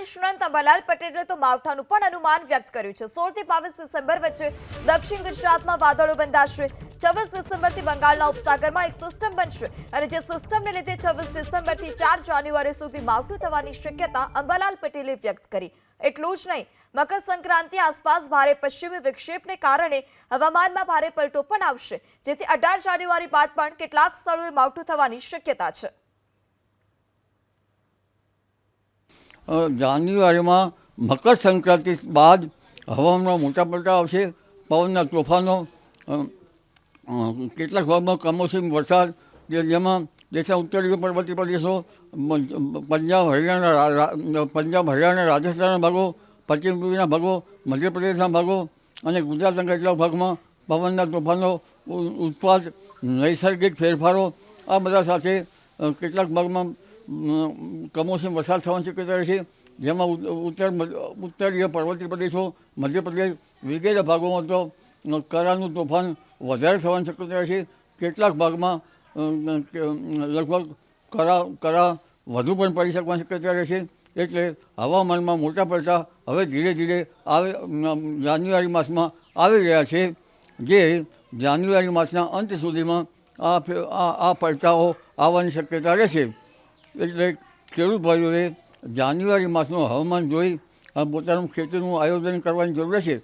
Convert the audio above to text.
નિષ્ણાંત અંબાલાલ પટેલે તો માવઠાનું પણ અનુમાન વ્યક્ત કર્યું છે. સોળથી બાવીસ ડિસેમ્બર વચ્ચે દક્ષિણ ગુજરાતમાં વાદળો બંધાશે. છવ્વીસ ડિસેમ્બરથી બંગાળના ઉપસાગરમાં એક સિસ્ટમ બનશે અને જે સિસ્ટમને લીધે છવ્વીસ ડિસેમ્બરથી ચાર જાન્યુઆરી સુધી માવઠું થવાની શક્યતા અંબાલાલ પટેલે વ્યક્ત કરી. એટલું જ નહીં મકર સંક્રાંતિ આસપાસ ભારે પશ્ચિમી વિક્ષેપને કારણે હવામાનમાં ભારે પલટો પણ આવશે, જેથી અઢાર જાન્યુઆરી બાદ પણ કેટલાક સ્થળોએ માવઠું થવાની શક્યતા છે. જાન્યુઆરીમાં મકર સંક્રાંતિ બાદ હવામાનમાં મોટા પલટા આવશે. પવનના તોફાનો કેટલાક ભાગમાં કમોસમી વરસાદ જેમાં દેશના ઉત્તરીય પર્વતીય પ્રદેશો પંજાબ, હરિયાણા પંજાબ, હરિયાણા, રાજસ્થાનના ભાગો, પશ્ચિમ પૂર્વના ભાગો, મધ્યપ્રદેશના ભાગો અને ગુજરાતના કેટલાક ભાગમાં પવનના તોફાનો ઉત્પાદ, નૈસર્ગિક ફેરફારો, આ બધા સાથે કેટલાક ભાગમાં કમોસમી વરસાદ થવાની શક્યતા રહેશે. જેમાં ઉત્તર ઉત્તરીય પર્વતીય પ્રદેશો, મધ્યપ્રદેશ વગેરે ભાગોમાં તો કરાનું તોફાન વધારે થવાની શક્યતા રહેશે. કેટલાક ભાગમાં લગભગ કરા કરા વધુ પણ પડી શકવાની શક્યતા રહેશે. એટલે હવામાનમાં મોટા પડતા હવે ધીરે ધીરે આવે જાન્યુઆરી માસમાં આવી રહ્યા છે, જે જાન્યુઆરી માસના અંત સુધીમાં આ આ પડતાઓ આવવાની શક્યતા રહેશે. એટલે ખેડૂત ભાઈઓએ જાન્યુઆરી માસનું હવામાન જોઈ પોતાનું ખેતીનું આયોજન કરવાની જરૂર છે.